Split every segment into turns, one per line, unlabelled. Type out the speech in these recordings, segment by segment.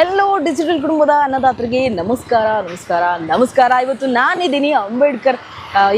Hello digital ಕುಟುಂಬದ ಅನ್ನದಾತರಿಗೆ ನಮಸ್ಕಾರ ನಮಸ್ಕಾರ ನಮಸ್ಕಾರ. ಇವತ್ತು ನಾನಿದ್ದೀನಿ ಅಂಬೇಡ್ಕರ್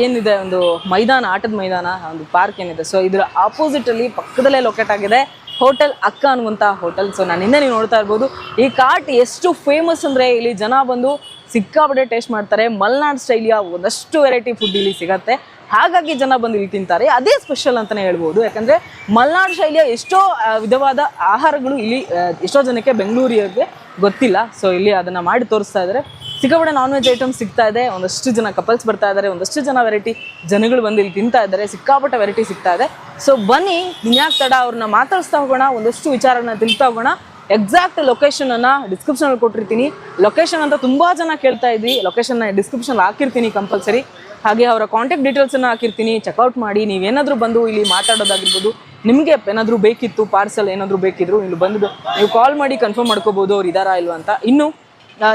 ಏನಿದೆ ಒಂದು ಮೈದಾನ, ಆಟದ ಮೈದಾನ, ಒಂದು ಪಾರ್ಕ್ ಏನಿದೆ. ಸೊ ಇದರ ಆಪೋಸಿಟ್ ಅಲ್ಲಿ ಪಕ್ಕದಲ್ಲೇ ಲೊಕೇಟ್ ಆಗಿದೆ ಹೋಟೆಲ್ ಅಕ್ಕ ಅನ್ನುವಂಥ ಹೋಟೆಲ್ ಸೊ ನಾನು ಹಿಂದೆ ನೀವು ನೋಡ್ತಾ ಇರ್ಬೋದು. ಈ ಕಾರ್ಟ್ ಎಷ್ಟು ಫೇಮಸ್ ಅಂದರೆ ಇಲ್ಲಿ ಜನ ಬಂದು ಸಿಕ್ಕಾಪಟ್ಟೆ ಟೇಸ್ಟ್ ಮಾಡ್ತಾರೆ. ಮಲ್ನಾಡ್ ಸ್ಟೈಲಿಯ ಒಂದಷ್ಟು ವೆರೈಟಿ ಫುಡ್ ಇಲ್ಲಿ ಸಿಗತ್ತೆ. ಹಾಗಾಗಿ ಜನ ಬಂದು ಇಲ್ಲಿ ತಿಂತಾರೆ. ಅದೇ ಸ್ಪೆಷಲ್ ಅಂತಲೇ ಹೇಳ್ಬೋದು. ಯಾಕಂದರೆ ಮಲ್ನಾಡ್ ಶೈಲಿಯ ಎಷ್ಟೋ ವಿಧವಾದ ಆಹಾರಗಳು ಇಲ್ಲಿ ಎಷ್ಟೋ ಜನಕ್ಕೆ ಬೆಂಗಳೂರಿಗೆ ಗೊತ್ತಿಲ್ಲ. ಸೊ ಇಲ್ಲಿ ಅದನ್ನು ಮಾಡಿ ತೋರಿಸ್ತಾ ಇದ್ದಾರೆ ಸಿಕ್ಕಾಪಟ್ಟೆ ನಾನ್ ವೆಜ್ ಐಟಮ್ ಸಿಗ್ತಾ ಇದೆ. ಒಂದಷ್ಟು ಜನ ಕಪಲ್ಸ್ ಬರ್ತಾ ಇದ್ದಾರೆ ಒಂದಷ್ಟು ಜನ ವೆರೈಟಿ ಜನಗಳು ಬಂದು ಇಲ್ಲಿ ತಿಂತಾ ಇದ್ದಾರೆ ಸಿಕ್ಕಾಪಟ್ಟೆ ವೆರೈಟಿ ಸಿಗ್ತಾ ಇದೆ. ಸೊ ಬನ್ನಿ, ಇನ್ಯಾಕ್ ತಡ ಅವ್ರನ್ನ ಮಾತಾಡಿಸ್ತಾ ಹೋಗೋಣ. ಒಂದಷ್ಟು ವಿಚಾರನ ತಿಳ್ತಾ ಹೋಗೋಣ. ಎಕ್ಸಾಕ್ಟ್ ಲೊಕೇಶನ್ ಅನ್ನ ಡಿಸ್ಕ್ರಿಪ್ಷನ್ ಅಲ್ಲಿ ಕೊಟ್ಟಿರ್ತೀನಿ. ಲೊಕೇಶನ್ ಅಂತ ತುಂಬಾ ಜನ ಕೇಳ್ತಾ ಇದ್ವಿ. ಲೊಕೇಶನ್ ಡಿಸ್ಕ್ರಿಪ್ಷನ್ ಹಾಕಿರ್ತೀನಿ ಕಂಪಲ್ಸರಿ ಹಾಗೆ ಅವರ ಕಾಂಟ್ಯಾಕ್ಟ್ ಡೀಟೇಲ್ಸ್ ಅನ್ನ ಹಾಕಿರ್ತೀನಿ. ಚೆಕ್ಔಟ್ ಮಾಡಿ. ನೀವೇನಾದ್ರೂ ಬಂದು ಇಲ್ಲಿ ಮಾತಾಡೋದಾಗಿರ್ಬೋದು ನಿಮಗೆ ಏನಾದರೂ ಬೇಕಿತ್ತು ಪಾರ್ಸಲ್ ಏನಾದರೂ ಬೇಕಿದ್ರು, ಇಲ್ಲಿ ಬಂದು ನೀವು ಕಾಲ್ ಮಾಡಿ ಕನ್ಫರ್ಮ್ ಮಾಡ್ಕೋಬೋದು ಅವ್ರು ಇದಾರಾ ಇಲ್ವಾ ಅಂತ. ಇನ್ನು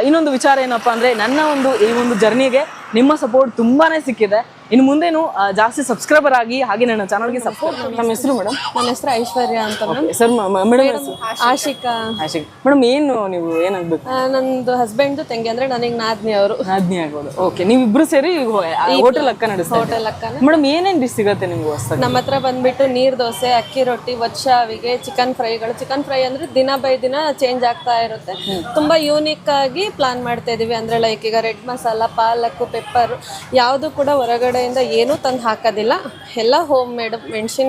ಇನ್ನೊಂದು ವಿಚಾರ ಏನಪ್ಪ ಅಂದರೆ, ನನ್ನ ಒಂದು ಈ ಒಂದು ಜರ್ನಿಗೆ ನಿಮ್ಮ ಸಪೋರ್ಟ್ ತುಂಬಾ ಸಿಕ್ಕಿದೆ. ಇನ್ನು ಮುಂದೇನು ಜಾಸ್ತಿ ಸಬ್ಸ್ಕ್ರೈಬರ್ ಆಗಿ ಹಾಗೆ ನನ್ನ ಚಾನಲ್ಗೆ ಸಪೋರ್ಟ್ ನಮ್ಮ ಹೆಸರು ಮೇಡಮ್.
ನನ್ನ ಹೆಸರು ಐಶ್ವರ್ಯ ಅಂತ
sir madam
Ashika.
Ashik. Madam ಏನು ನೀವು ಏನಾಗ್ಬೇಕು?
ನಂದು ಹಸ್ಬೆಂಡ್ ತಂಗಿ ಅಂದ್ರೆ ನನಗೆ ನಾದ್ನಿ ಅವರು.
ನಾದ್ನಿ ಆಗ್ಬೋದು ಓಕೆ ನೀವಿಬ್ರು ಸೇರಿ ಹೋಟೆಲ್ ಅಕ್ಕ ನಡೆಸ್ತಾ
ಹೋಟೆಲ್ ಅಕ್ಕ
ಮೇಡಮ್ ಏನೇನ್ ಡಿಶ್ ಸಿಗುತ್ತೆ ನಿಮ್ಗೆ ಹೊಸ
ನಮ್ಮ ಹತ್ರ ಬಂದ್ಬಿಟ್ಟು ನೀರ್ ದೋಸೆ ಅಕ್ಕಿ ರೊಟ್ಟಿ ವಚ್ಚಾವಿಗೆ ಚಿಕನ್ ಫ್ರೈಗಳು ಚಿಕನ್ ಫ್ರೈ ಅಂದ್ರೆ ದಿನ ಬೈ ದಿನ ಚೇಂಜ್ ಆಗ್ತಾ ಇರುತ್ತೆ. ತುಂಬಾ ಯೂನಿಕ್ ಆಗಿ ಪ್ಲಾನ್ ಮಾಡ್ತಾ ಇದೀವಿ. ಅಂದ್ರೆ ಲೈಕ್ ಈಗ ರೆಡ್ ಮಸಾಲಾ ಪಾಲಕ್ ಪೆಪ್ಪರ್ ಯಾವುದು ಕೂಡ ಹೊರಗಡೆಯಿಂದ ಏನೂ ತಂದು ಹಾಕೋದಿಲ್ಲ. ಎಲ್ಲ ಹೋಮ್ ಮೇಡ್ ಮೆಣಸಿನ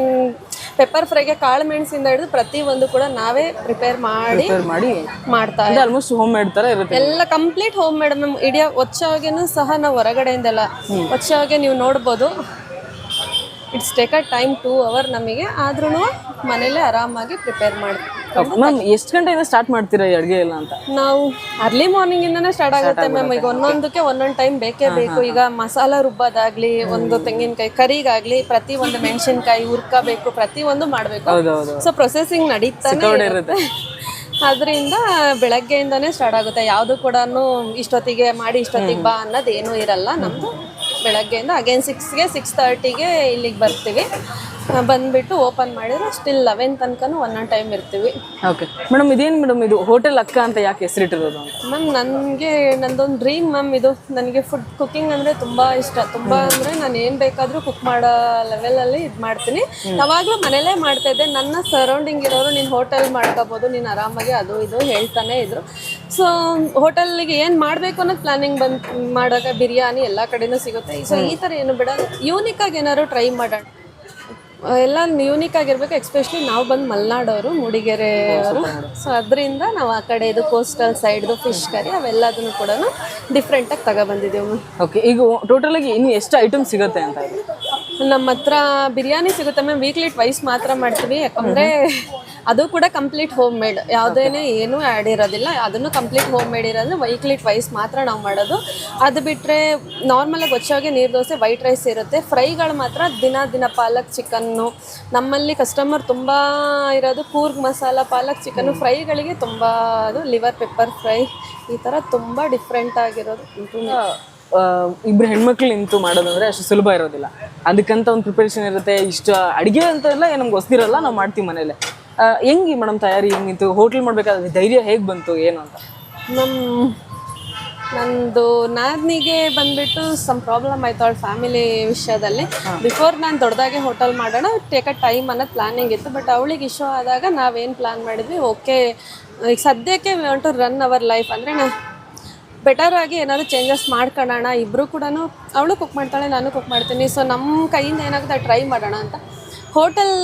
ಪೆಪ್ಪರ್ ಫ್ರೈಗೆ ಕಾಳು ಮೆಣಸಿಂದ ಹಿಡಿದು ಪ್ರತಿ ಒಂದು ಕೂಡ ನಾವೇ ಪ್ರಿಪೇರ್ ಮಾಡಿ
ಮಾಡಿ
ಮಾಡ್ತಾ
ಆಲ್ಮೋಸ್ಟ್ ಹೋಮ್ ಮೇಡ್ ತರ ಇರುತ್ತೆ.
ಎಲ್ಲ ಕಂಪ್ಲೀಟ್ ಹೋಮ್ ಮೇಡ್ ಮ್ಯಾಮ್ ಇಡೀ ಹೊಚ್ಚಾವಾಗೆನೂ ಸಹ ನಾವು ಹೊರಗಡೆಯಿಂದೆಲ್ಲ ಒಚ್ಚಾಗೆ ನೀವು ನೋಡ್ಬೋದು. It's take a time two hour ನಮಗೆ. ಆದ್ರೂ ಮನೇಲೆ ಆರಾಮಾಗಿ ಪ್ರಿಪೇರ್ ಮಾಡ್ತೀವಿ
ಮ್ಯಾಮ್ ಎಷ್ಟು ಗಂಟೆಯಿಂದ ಸ್ಟಾರ್ಟ್ ಮಾಡ್ತೀರಾ ಈ ಅಡುಗೆ ಎಲ್ಲ ಅಂತ?
ನಾವು ಅರ್ಲಿ ಮಾರ್ನಿಂಗ್ ಇಂದನೇ ಸ್ಟಾರ್ಟ್ ಆಗುತ್ತೆ ಮ್ಯಾಮ್ ಈಗ ಒಂದೊಂದಕ್ಕೆ ಒಂದೊಂದು ಟೈಮ್ ಬೇಕೇ ಬೇಕು. ಈಗ ಮಸಾಲ ರುಬ್ಬೋದಾಗ್ಲಿ ಒಂದು ತೆಂಗಿನಕಾಯಿ ಕರಿಗಾಗ್ಲಿ ಪ್ರತಿ ಒಂದು ಮೆಣಸಿನ್ಕಾಯಿ ಹುರ್ಕಬೇಕು ಪ್ರತಿ ಒಂದು ಮಾಡಬೇಕು. ಸೊ ಪ್ರೊಸೆಸಿಂಗ್ ನಡೀತಾನೆ
ಇರುತ್ತೆ.
ಅದರಿಂದ ಬೆಳಗ್ಗೆಯಿಂದನೇ ಸ್ಟಾರ್ಟ್ ಆಗುತ್ತೆ. ಯಾವುದು ಕೂಡ ಇಷ್ಟೊತ್ತಿಗೆ ಮಾಡಿ ಇಷ್ಟೊತ್ತಿಗೆ ಬಾ ಅನ್ನೋದು ಏನೂ ಇರಲ್ಲ. ನಮ್ಮದು ಬೆಳಗ್ಗೆಯಿಂದ ಅಗೇನ್ ಸಿಕ್ಸ್ಗೆ ಸಿಕ್ಸ್ ತರ್ಟಿಗೆ ಇಲ್ಲಿಗೆ ಬರ್ತೀವಿ. ಬಂದ್ಬಿಟ್ಟು ಓಪನ್ ಮಾಡಿದ್ರೆ ಸ್ಟಿಲ್ ಲೆವೆನ್ ತನಕನೂ ಒಂದೊಂದು ಟೈಮ್ ಇರ್ತೀವಿ.
ಓಕೆ ಮೇಡಮ್ ಇದೇನ್ ಮೇಡಮ್ ಇದು? ಹೋಟೆಲ್ ಅಕ್ಕ ಅಂತ ಯಾಕೆ ಹೆಸರಿಟ್ಟಿರೋದು ಅಂತ?
ಮ್ಯಾಮ್ ನನಗೆ ನಂದೊಂದು ಡ್ರೀಮ್ ಮ್ಯಾಮ್ ಇದು. ನನಗೆ ಫುಡ್ ಕುಕಿಂಗ್ ಅಂದರೆ ತುಂಬ ಇಷ್ಟ. ತುಂಬ ಅಂದರೆ ನಾನು ಏನು ಬೇಕಾದರೂ ಕುಕ್ ಮಾಡೋ ಲೆವೆಲಲ್ಲಿ ಇದು ಮಾಡ್ತೀನಿ. ಯಾವಾಗಲೂ ಮನೇಲೇ ಮಾಡ್ತಾ ಇದ್ದೆ. ನನ್ನ ಸರೌಂಡಿಂಗ್ ಇರೋರು ನೀನು ಹೋಟೆಲ್ ಮಾಡ್ಕೋಬೋದು ನೀನು ಆರಾಮಾಗಿ ಅದು ಇದು ಹೇಳ್ತಾನೆ ಇದ್ರು. ಸೊ ಹೋಟೆಲ್ಗೆ ಏನು ಮಾಡಬೇಕು ಅನ್ನೋದು ಪ್ಲಾನಿಂಗ್ ಬಂದು ಮಾಡೋಕೆ ಬಿರಿಯಾನಿ ಎಲ್ಲ ಕಡೆನೂ ಸಿಗುತ್ತೆ. ಸೊ ಈ ಥರ ಏನು ಬೇಡ. ಯೂನಿಕ್ ಆಗಿ ಏನಾದ್ರು ಟ್ರೈ ಮಾಡೋಣ. ಎಲ್ಲ ಯೂನಿಕ್ ಆಗಿರ್ಬೇಕು ಎಕ್ಸ್ಪೆಷಲಿ ನಾವು ಬಂದು ಮಲೆನಾಡವರು ಮೂಡಿಗೆರೆ ಅವರು. ಸೊ ಅದರಿಂದ ನಾವು ಆ ಕಡೆ ಇದು ಕೋಸ್ಟಲ್ ಸೈಡ್ದು ಫಿಶ್ ಕರಿ ಅವೆಲ್ಲದನ್ನು ಕೂಡ ಡಿಫ್ರೆಂಟಾಗಿ ತಗೊಬಂದಿದ್ದೀವಿ.
ಓಕೆ ಈಗ ಟೋಟಲ್ ಆಗಿ ಇನ್ನು ಎಷ್ಟು ಐಟಮ್ ಸಿಗುತ್ತೆ ಅಂತ
ನಮ್ಮ ಹತ್ರ ಬಿರಿಯಾನಿ ಸಿಗುತ್ತೆ ಮ್ಯಾಮ್. ವೀಕ್ಲಿ ಟ್ವೈಸ್ ಮಾತ್ರ ಮಾಡ್ತೀವಿ. ಯಾಕಂದರೆ ಅದು ಕೂಡ ಕಂಪ್ಲೀಟ್ ಹೋಮ್ ಮೇಡ್ ಯಾವುದೇನೇ ಏನೂ ಆ್ಯಡ್ ಇರೋದಿಲ್ಲ. ಅದನ್ನು ಕಂಪ್ಲೀಟ್ ಹೋಮ್ ಮೇಡ್ ಇರೋದು. ವೀಕ್ಲಿ ಟ್ವೈಸ್ ಮಾತ್ರ ನಾವು ಮಾಡೋದು. ಅದು ಬಿಟ್ಟರೆ ನಾರ್ಮಲಾಗಿ ಗೊಚ್ಚಾಗೆ ನೀರು ದೋಸೆ ವೈಟ್ ರೈಸ್ ಇರುತ್ತೆ. ಫ್ರೈಗಳು ಮಾತ್ರ ದಿನ ದಿನ ಪಾಲಕ್ ಚಿಕನ್ನು. ನಮ್ಮಲ್ಲಿ ಕಸ್ಟಮರ್ ತುಂಬ ಇರೋದು ಕೂರ್ಗ್ ಮಸಾಲ ಪಾಲಕ್ ಚಿಕನ್ನು. ಫ್ರೈಗಳಿಗೆ ತುಂಬ ಅದು ಲಿವರ್ ಪೆಪ್ಪರ್ ಫ್ರೈ ಈ ಥರ ತುಂಬ ಡಿಫ್ರೆಂಟ್ ಆಗಿರೋದು.
ಇಬ್ಬರು ಹೆಣ್ಮಕ್ಳು ನಿಂತು ಮಾಡೋದಂದ್ರೆ ಅಷ್ಟು ಸುಲಭ ಇರೋದಿಲ್ಲ. ಅದಕ್ಕಂತ ಒಂದು ಪ್ರಿಪರೇಷನ್ ಇರುತ್ತೆ. ಇಷ್ಟು ಅಡುಗೆ ಅಂತ ಎಲ್ಲ ನಮ್ಗೆ ಹೊಸ್ದಿರಲ್ಲ ನಾವು ಮಾಡ್ತೀವಿ ಮನೇಲೆ ಹೆಂಗೆ ಮೇಡಮ್ ತಯಾರಿ ಹೆಂಗಿತ್ತು ಹೋಟ್ಲ್ ಮಾಡ್ಬೇಕಾದ್ರೆ ಧೈರ್ಯ ಹೇಗೆ ಬಂತು ಏನು ಅಂತ?
ನಮ್ಮ ನಂದು ನಾದ್ನಿಗೆ ಬಂದ್ಬಿಟ್ಟು ಸಮ್ ಪ್ರಾಬ್ಲಮ್ ಆಯ್ತು ಅವಳ ಫ್ಯಾಮಿಲಿ ವಿಷಯದಲ್ಲಿ. ಬಿಫೋರ್ ನಾನು ದೊಡ್ಡದಾಗೆ ಹೋಟೆಲ್ ಮಾಡೋಣ ಟೇಕ್ ಅ ಟೈಮ್ ಅನ್ನೋ ಪ್ಲಾನಿಂಗ್ ಇತ್ತು. ಬಟ್ ಅವಳಿಗೆ ಇಶ್ಯೂ ಆದಾಗ ನಾವೇನು ಪ್ಲಾನ್ ಮಾಡಿದ್ವಿ ಓಕೆ ಈಗ ಸದ್ಯಕ್ಕೆ want to run our life ಅಂದರೆ ನಾ ಬೆಟರ್ ಆಗಿ ಏನಾದ್ರು ಚೇಂಜಸ್ ಮಾಡ್ಕೊಳ್ಳೋಣ ಇಬ್ಬರು ಕೂಡ ಅವಳು ಕುಕ್ ಮಾಡ್ತಾಳೆ, ನಾನು ಕುಕ್ ಮಾಡ್ತೀನಿ. ಸೊ ನಮ್ಮ ಕೈಯಿಂದ ಏನಾಗುತ್ತೆ ಟ್ರೈ ಮಾಡೋಣ ಅಂತ. ಹೋಟೆಲ್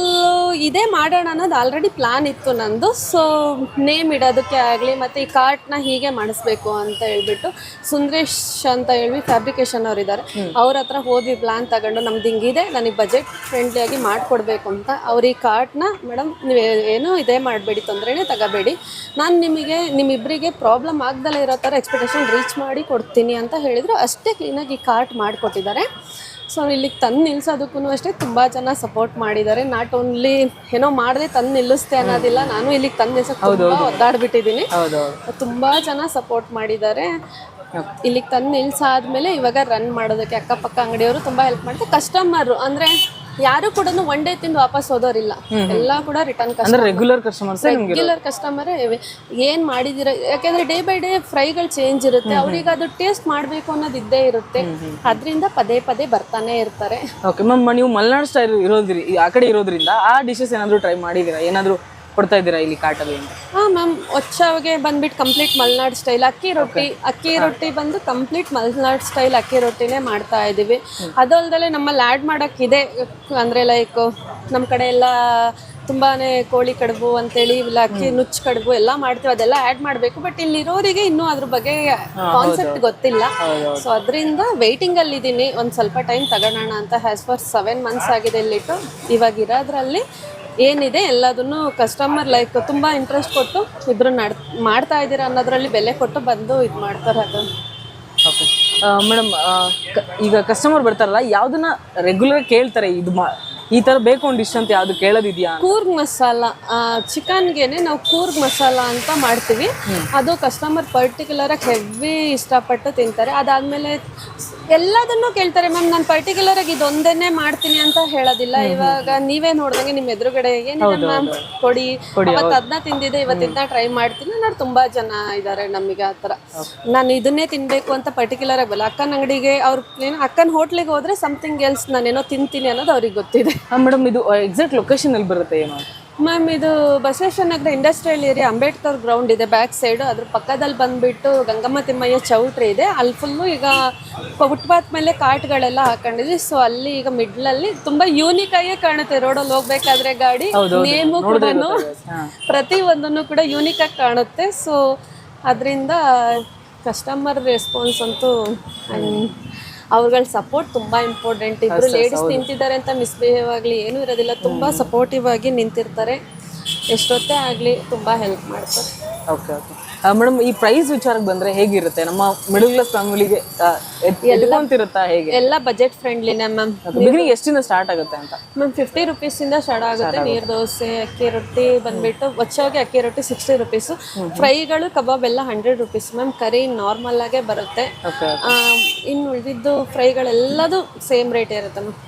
ಇದೇ ಮಾಡೋಣ ಅನ್ನೋದು ಆಲ್ರೆಡಿ ಪ್ಲ್ಯಾನ್ ಇತ್ತು ನಂದು. ಸೊ ನೇಮ್ ಇಡೋದಕ್ಕೆ ಆಗಲಿ ಮತ್ತು ಈ ಕಾರ್ಟ್ನ ಹೀಗೆ ಮಾಡಿಸ್ಬೇಕು ಅಂತ ಹೇಳ್ಬಿಟ್ಟು ಸುಂದರೇಶ್ ಅಂತ ಹೇಳಿ ಫ್ಯಾಬ್ರಿಕೇಶನ್ ಅವ್ರು ಇದ್ದಾರೆ ಅವ್ರ ಹತ್ರ ಹೋದ್ವಿ ಪ್ಲ್ಯಾನ್ ತಗೊಂಡು ನಮ್ದು ಹಿಂಗಿದೆ ನನಗೆ ಬಜೆಟ್ ಫ್ರೆಂಡ್ಲಿಯಾಗಿ ಮಾಡಿಕೊಡ್ಬೇಕು ಅಂತ. ಅವ್ರು ಈ ಕಾರ್ಟ್ನ ಮೇಡಮ್ ನೀವು ಏನೂ ಇದೇ ಮಾಡಬೇಡಿ ತೊಂದರೆನೇ ತಗೋಬೇಡಿ. ನಾನು ನಿಮಗೆ ನಿಮ್ಮಿಬ್ಬರಿಗೆ ಪ್ರಾಬ್ಲಮ್ ಆಗ್ದಲೇ ಇರೋ ಥರ ಎಕ್ಸ್ಪೆಕ್ಟೇಷನ್ ರೀಚ್ ಮಾಡಿ ಕೊಡ್ತೀನಿ ಅಂತ ಹೇಳಿದರು. ಅಷ್ಟೇ ಕ್ಲೀನಾಗಿ ಈ ಕಾರ್ಟ್ ಮಾಡಿಕೊಟ್ಟಿದ್ದಾರೆ. ಸೊ ಇಲ್ಲಿಗೆ ತಂದು ನಿಲ್ಸೋದಕ್ಕೂ ಅಷ್ಟೇ ತುಂಬ ಜನ ಸಪೋರ್ಟ್ ಮಾಡಿದ್ದಾರೆ. ನಾಟ್ ಓನ್ಲಿ ಏನೋ ಮಾಡದೆ ತಂದು ನಿಲ್ಲಿಸ್ತೆ ಅನ್ನೋದಿಲ್ಲ ನಾನು ಇಲ್ಲಿಗೆ ತಂದು ನಿಲ್ಸೋಕೆ ತುಂಬ ಒದ್ದಾಡ್ಬಿಟ್ಟಿದ್ದೀನಿ. ತುಂಬ ಜನ ಸಪೋರ್ಟ್ ಮಾಡಿದ್ದಾರೆ. ಇಲ್ಲಿಗೆ ತಂದು ನಿಲ್ಸಾದ್ಮೇಲೆ ಇವಾಗ ರನ್ ಮಾಡೋದಕ್ಕೆ ಅಕ್ಕಪಕ್ಕ ಅಂಗಡಿಯವರು ತುಂಬ ಹೆಲ್ಪ್ ಮಾಡ್ತಾರೆ. ಕಸ್ಟಮರು ಅಂದರೆ ಯಾರು ಕೂಡ ಒನ್ ಡೇ ತಿಂದು ವಾಪಸ್ ಹೋದೋರಿಲ್ಲ. ಎಲ್ಲ ಕೂಡ ರಿಟರ್ನ್
ಅಂದ್ರೆ ರೆಗ್ಯುಲರ್ ಕಸ್ಟಮರ್ಸ್ ನಿಮ್ಗೆ
ರೆಗ್ಯುಲರ್ ಕಸ್ಟಮರ್ ಏನ್ ಮಾಡಿದಿರ? ಯಾಕಂದ್ರೆ ಡೇ ಬೈ ಡೇ ಫ್ರೈಗಳು ಚೇಂಜ್ ಇರುತ್ತೆ. ಅವ್ರಿಗೆ ಅದು ಟೇಸ್ಟ್ ಮಾಡ್ಬೇಕು ಅನ್ನೋದು ಇದ್ದೇ ಇರುತ್ತೆ. ಅದರಿಂದ ಪದೇ ಪದೇ ಬರ್ತಾನೆ ಇರ್ತಾರೆ.
ಓಕೆ ಮ್ಯಾಮ್ ನೀವು ಮಲ್ನಾಡ್ ಸ್ಟೈಲ್ ಇರೋದ್ರಿ ಆ ಕಡೆ ಇರೋದ್ರಿಂದ ಆ ಡಿಶಸ್ ಏನಾದ್ರು ಟ್ರೈ ಮಾಡಿದೀರಾ? ಏನಾದ್ರು ಕೊಡ್ತಾ ಇದ್ದೀರಾ ಇಲ್ಲಿ ಕಾಟಲ್ಲಿ ಅಂತ?
ಹಾ ಮ್ಯಾಮ್ ಒಚ್ಚಾವ್ಗೆ ಬಂದ್ಬಿಟ್ಟು ಕಂಪ್ಲೀಟ್ ಮಲ್ನಾಡ್ ಸ್ಟೈಲ್ ಅಕ್ಕಿ ರೊಟ್ಟಿ ಅಕ್ಕಿ ರೊಟ್ಟಿ ಬಂದು ಕಂಪ್ಲೀಟ್ ಮಲ್ನಾಡ್ ಸ್ಟೈಲ್ ಅಕ್ಕಿ ರೊಟ್ಟಿನೇ ಮಾಡ್ತಾ ಇದೀವಿ. ಅದಲ್ದಲೆ ನಮ್ಮಲ್ಲಿ ಆ್ಯಡ್ ಮಾಡೋಕ್ಕಿದೆ ಅಂದ್ರೆ ಲೈಕ್ ನಮ್ಮ ಕಡೆ ಎಲ್ಲ ತುಂಬಾನೇ ಕೋಳಿ ಕಡುಬು ಅಂತೇಳಿ ಇಲ್ಲ ಅಕ್ಕಿ ನುಚ್ಚು ಕಡುಬು ಎಲ್ಲ ಮಾಡ್ತೀವಿ. ಅದೆಲ್ಲ ಆ್ಯಡ್ ಮಾಡಬೇಕು. ಬಟ್ ಇಲ್ಲಿರೋರಿಗೆ ಇನ್ನೂ ಅದ್ರ ಬಗ್ಗೆ ಕಾನ್ಸೆಪ್ಟ್ ಗೊತ್ತಿಲ್ಲ. ಸೊ ಅದರಿಂದ ವೆಯ್ಟಿಂಗಲ್ಲಿ ಅಲ್ಲಿ ಇದ್ದೀನಿ ಒಂದು ಸ್ವಲ್ಪ ಟೈಮ್ ತಗೊಳ್ಳೋಣ ಅಂತ. ಹ್ಯಾಸ್ ಫಾರ್ ಸೆವೆನ್ ಮಂತ್ಸ್ ಆಗಿದೆ ಇಲ್ಲಿಟ್ಟು. ಇವಾಗ ಇರೋದ್ರಲ್ಲಿ ಏನಿದೆ ಎಲ್ಲದನ್ನು ಕಸ್ಟಮರ್ ಲೈಕ್ ತುಂಬ ಇಂಟ್ರೆಸ್ಟ್ ಕೊಟ್ಟು ಇಬ್ಬರು ನಡ್ ಮಾಡ್ತಾ ಇದ್ದೀರಾ ಅನ್ನೋದ್ರಲ್ಲಿ ಬೆಲೆ ಕೊಟ್ಟು ಬಂದು ಇದು ಮಾಡ್ತಾರೆ ಅದು.
ಓಕೆ ಮೇಡಮ್ ಈಗ ಕಸ್ಟಮರ್ ಬರ್ತಾರಲ್ಲ, ಯಾವುದನ್ನ ರೆಗ್ಯುಲರ್ ಕೇಳ್ತಾರೆ, ಇದು ಮಾ ಈ ತರ ಬೇಕು ಒಂದು ಡಿಶ್ ಅಂತ ಯಾವ್ದು ಕೇಳೋದಿದ್ಯಾ?
ಕೂರ್ಗ್ ಮಸಾಲ ಚಿಕನ್ಗೆನೆ ನಾವು ಕೂರ್ಗ್ ಮಸಾಲ ಅಂತ ಮಾಡ್ತೀವಿ. ಅದು ಕಸ್ಟಮರ್ ಪರ್ಟಿಕ್ಯುಲರ್ ಆಗಿ ಹೆವಿ ಇಷ್ಟಪಟ್ಟು ತಿಂತಾರೆ. ಅದಾದ್ಮೇಲೆ ಎಲ್ಲದನ್ನು ಕೇಳ್ತಾರೆ ಮ್ಯಾಮ್ ನಾನು ಪರ್ಟಿಕ್ಯುಲರ್ ಆಗಿ ಇದೊಂದೇನೆ ಮಾಡ್ತೀನಿ ಅಂತ ಹೇಳೋದಿಲ್ಲ. ಇವಾಗ ನೀವೇ ನೋಡ್ದಂಗೆ ನಿಮ್ಮ ಎದುರುಗಡೆ ಏನಿದೆ ಮ್ಯಾಮ್ ಕೊಡಿ. ಅವತ್ತು ಅದನ್ನ ತಿಂದಿದೆ ಇವತ್ತು ಇದನ್ನ ಟ್ರೈ ಮಾಡ್ತೀನಿ. ನಾನು ತುಂಬಾ ಜನ ಇದ್ದಾರೆ ನಮಗೆ ಆ ಥರ. ನಾನು ಇದನ್ನೇ ತಿನ್ಬೇಕು ಅಂತ ಪರ್ಟಿಕ್ಯುಲರ್ ಆಗಿ ಬಲ್ಲ. ಅಕ್ಕನ ಅಂಗಡಿಗೆ ಅವ್ರ ಏನು ಅಕ್ಕನ ಹೋಟ್ಲಿಗೆ ಹೋದ್ರೆ ಸಮಥಿಂಗ್ ಎಲ್ಸ್ ನಾನೇನೋ ತಿಂತೀನಿ ಅನ್ನೋದು ಅವ್ರಿಗೆ ಗೊತ್ತಿದೆ.
ಮೇಡಮ್ ಇದು ಎಕ್ಸಾಕ್ಟ್ ಲೊಕೇಶನ್ ಅಲ್ಲಿ ಬರುತ್ತೆ ಏನು
ಮ್ಯಾಮ್ ಇದು Basaveshwara Nagara industrial area Ambedkar ground ಇದೆ ಬ್ಯಾಕ್ ಸೈಡ್ ಅದ್ರ ಪಕ್ಕದಲ್ಲಿ ಬಂದ್ಬಿಟ್ಟು ಗಂಗಮ್ಮ ತಿಮ್ಮಯ್ಯ ಚೌಟ್ರಿ ಇದೆ. ಅಲ್ಲಿ ಫುಲ್ಲು ಈಗ ಫುಟ್ಪಾತ್ ಮೇಲೆ ಕಾಟ್ಗಳೆಲ್ಲ ಹಾಕೊಂಡಿದ್ವಿ. ಸೊ ಅಲ್ಲಿ ಈಗ ಮಿಡ್ಲಲ್ಲಿ ತುಂಬಾ ಯೂನಿಕ್ ಆಗಿ ಕಾಣುತ್ತೆ. ರೋಡಲ್ಲಿ ಹೋಗ್ಬೇಕಾದ್ರೆ ಗಾಡಿ ನೇಮು ಕೂಡ ಪ್ರತಿ ಒಂದನ್ನು ಕೂಡ ಯೂನಿಕ್ ಆಗಿ ಕಾಣುತ್ತೆ. ಸೊ ಅದರಿಂದ ಕಸ್ಟಮರ್ ರೆಸ್ಪಾನ್ಸ್ ಅಂತೂ ಅವ್ರಗಳ ಸಪೋರ್ಟ್ ತುಂಬಾ ಇಂಪಾರ್ಟೆಂಟ್ ಇಬ್ರು ಲೇಡೀಸ್ ನಿಂತಿದ್ದಾರೆ ಅಂತ ಮಿಸ್ಬಿಹೇವ್ ಆಗಲಿ ಏನು ಇರೋದಿಲ್ಲ. ತುಂಬಾ ಸಪೋರ್ಟಿವ್ ಆಗಿ ನಿಂತಿರ್ತಾರೆ. ಎಷ್ಟೊತ್ತೇ ಆಗಲಿ ತುಂಬಾ ಹೆಲ್ಪ್ ಮಾಡ್ತಾರೆ.
ಓಕೆ ಓಕೆ ಮೇಡಮ್ ಈ ಪ್ರೈಸ್ ವಿಚಾರಕ್ಕೆ ಬಂದ್ರೆ ಹೇಗಿರುತ್ತೆ? ನಮ್ಮ ಮಿಡಲ್ ಕ್ಲಾಸ್ ಫ್ಯಾಮಿಲಿಗೆ ಎದ್ಕೊಂತಿರುತ್ತಾ ಹೇಗೆ?
ಎಲ್ಲ ಬಜೆಟ್ ಫ್ರೆಂಡ್ಲಿನೇ ಮ್ಯಾಮ್
ಬಿಗಿನಿಂಗ್ ಎಷ್ಟಿಂದ ಸ್ಟಾರ್ಟ್ ಆಗುತ್ತೆ ಅಂತ?
ಮ್ಯಾಮ್ ಫಿಫ್ಟಿ ರುಪೀಸ್ ಇಂದ ಸ್ಟಾರ್ಟ್ ಆಗುತ್ತೆ. ನೀರ್ ದೋಸೆ ಅಕ್ಕಿ ರೊಟ್ಟಿ ಬಂದ್ಬಿಟ್ಟು ಒಚ್ಚಾಗಿ ಅಕ್ಕಿ ರೊಟ್ಟಿ ಸಿಕ್ಸ್ಟಿ ರುಪೀಸ್ ಫ್ರೈಗಳು ಕಬಾಬ್ ಎಲ್ಲ hundred rupees ma'am curry normal ಆಗೇ ಬರುತ್ತೆ. ಇನ್ನು ಉಳಿದಿದ್ದು ಫ್ರೈಗಳೆಲ್ಲದು ಸೇಮ್ ರೇಟ್ ಇರುತ್ತೆ ಮ್ಯಾಮ್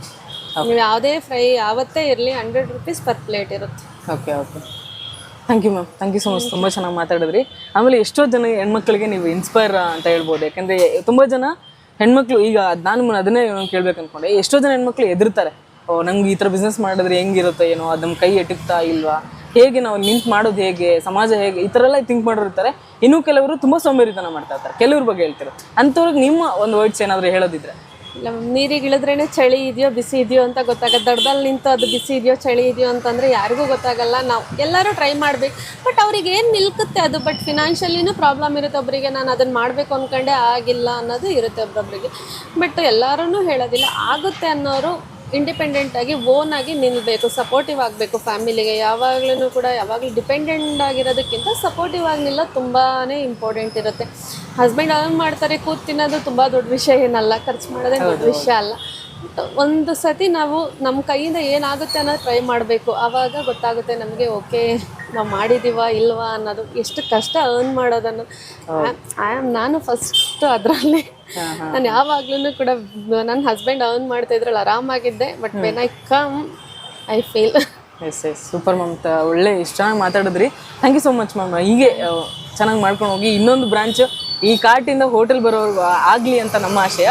ನೀವು ಯಾವುದೇ ಫ್ರೈ ಯಾವತ್ತೇ ಇರಲಿ ಹಂಡ್ರೆಡ್ ರುಪೀಸ್ ಪರ್ ಪ್ಲೇಟ್ ಇರುತ್ತೆ.
Okay okay thank you ma'am thank you so much ತುಂಬ ಚೆನ್ನಾಗಿ ಮಾತಾಡಿದ್ರಿ. ಆಮೇಲೆ ಎಷ್ಟೋ ಜನ ಹೆಣ್ಮಕ್ಳಿಗೆ ನೀವು ಇನ್ಸ್ಪೈರ್ ಅಂತ ಹೇಳ್ಬೋದು. ಯಾಕಂದರೆ ತುಂಬ ಜನ ಹೆಣ್ಮಕ್ಳು ಈಗ ನಾನು ಅದನ್ನೇ ಕೇಳ್ಬೇಕು ಅಂದ್ಕೊಂಡೆ ಎಷ್ಟೋ ಜನ ಹೆಣ್ಮಕ್ಳು ಎದುರ್ತಾರೆ ಓ ನಂಗೆ ಈ ಥರ ಬಿಸ್ನೆಸ್ ಮಾಡಿದ್ರೆ ಹೆಂಗಿರುತ್ತೆ ಏನೋ ಅದು ನಮ್ಮ ಕೈ ಎಟುಕ್ತಾ ಇಲ್ವಾ? ಹೇಗೆ ನಾವು ನಿಂತು ಮಾಡೋದು ಹೇಗೆ? ಸಮಾಜ ಹೇಗೆ? ಈ ಥರ ಎಲ್ಲ ಥಿಂಕ್ ಮಾಡಿರ್ತಾರೆ ಇನ್ನೂ ಕೆಲವರು ತುಂಬ ಸೋಂಬೇರಿತನ ಮಾಡ್ತಾ ಇರ್ತಾರೆ. ಕೆಲವ್ರ ಬಗ್ಗೆ ಹೇಳ್ತಾರೆ ಅಂಥವ್ರಿಗೆ ನಿಮ್ಮ ಒಂದು ವರ್ಡ್ಸ್ ಏನಾದರೂ ಹೇಳೋದಿದ್ರೆ.
ಮ್ಯಾಮ್ ನೀರಿಗೆ ಇಳಿದ್ರೇನೆ ಚಳಿ ಇದೆಯೋ, ಬಿಸಿ ಇದೆಯೋ ಅಂತ ಗೊತ್ತಾಗುತ್ತೆ. ದಡದಲ್ಲಿ ನಿಂತು ಅದು ಬಿಸಿ ಇದೆಯೋ, ಚಳಿ ಇದೆಯೋ ಅಂತಂದರೆ ಯಾರಿಗೂ ಗೊತ್ತಾಗಲ್ಲ. ನಾವು ಎಲ್ಲರೂ ಟ್ರೈ ಮಾಡ್ಬೇಕು. ಬಟ್ ಅವ್ರಿಗೆ ಏನು ನಿಲ್ಕುತ್ತೆ ಅದು? ಬಟ್ ಫಿನಾನ್ಷಿಯಲಿನೂ ಪ್ರಾಬ್ಲಮ್ ಇರುತ್ತೆ ಒಬ್ಬರಿಗೆ ನಾನು ಅದನ್ನು ಮಾಡಬೇಕು ಅಂದ್ಕೊಂಡೆ ಆಗಿಲ್ಲ ಅನ್ನೋದು ಇರುತ್ತೆ ಒಬ್ಬೊಬ್ಬರಿಗೆ ಬಟ್ ಎಲ್ಲರೂ ಹೇಳೋದಿಲ್ಲ. ಆಗುತ್ತೆ ಅನ್ನೋರು ಇಂಡಿಪೆಂಡೆಂಟ್ ಆಗಿ ಓನ್ ಆಗಿ ನಿಲ್ಲಬೇಕು ಸಪೋರ್ಟಿವ್ ಆಗಬೇಕು ಫ್ಯಾಮಿಲಿಗೆ ಯಾವಾಗ್ಲೂ ಕೂಡ ಯಾವಾಗಲೂ ಡಿಪೆಂಡೆಂಟ್ ಆಗಿರೋದಕ್ಕಿಂತ ಸಪೋರ್ಟಿವ್ ಆಗಿ ನಿಲ್ಲೋದು ತುಂಬಾ ಇಂಪಾರ್ಟೆಂಟ್ ಇರುತ್ತೆ. ಹಸ್ಬೆಂಡ್ ಅರ್ನ್ ಮಾಡ್ತಾರೆ ಕೂತ್ ತಿನ್ನೋದು ತುಂಬ ದೊಡ್ಡ ವಿಷಯ ಏನಲ್ಲ ಖರ್ಚು ಮಾಡೋದೇ ದೊಡ್ಡ ವಿಷಯ ಅಲ್ಲ. ಒಂದು ಸತಿ ನಾವು ನಮ್ಮ ಕೈಯಿಂದ ಏನಾಗುತ್ತೆ ಅನ್ನೋದು ಟ್ರೈ ಮಾಡಬೇಕು. ಆವಾಗ ಗೊತ್ತಾಗುತ್ತೆ ನಮಗೆ ಓಕೆ ನಾವು ಮಾಡಿದೀವ ಇಲ್ವಾ ಅನ್ನೋದು ಎಷ್ಟು ಕಷ್ಟ ಅರ್ನ್ ಮಾಡೋದನ್ನು. ಐ ಆಮ್ ನಾನು ಫಸ್ಟ್ ಅದರಲ್ಲಿ. ನಾನು ಯಾವಾಗ್ಲೂ ಕೂಡ ನನ್ನ ಹಸ್ಬೆಂಡ್ ಅರ್ನ್ ಮಾಡ್ತಾ ಇದ್ರಲ್ಲಿ ಆರಾಮಾಗಿದ್ದೆ but when I come I feel
yes yes super ma'am ಒಳ್ಳೆ ಇಷ್ಟ ಚೆನ್ನಾಗಿ ಮಾತಾಡಿದ್ರಿ. Thank you so much ma'am ಹೀಗೆ ಚೆನ್ನಾಗಿ ಮಾಡ್ಕೊಂಡು ಹೋಗಿ ಇನ್ನೊಂದು ಬ್ರಾಂಚ್ ಈ ಕಾರ್ಟಿಂದ ಹೋಟೆಲ್ ಬರೋರ್ಗು ಆಗಲಿ ಅಂತ ನಮ್ಮ ಆಶಯ.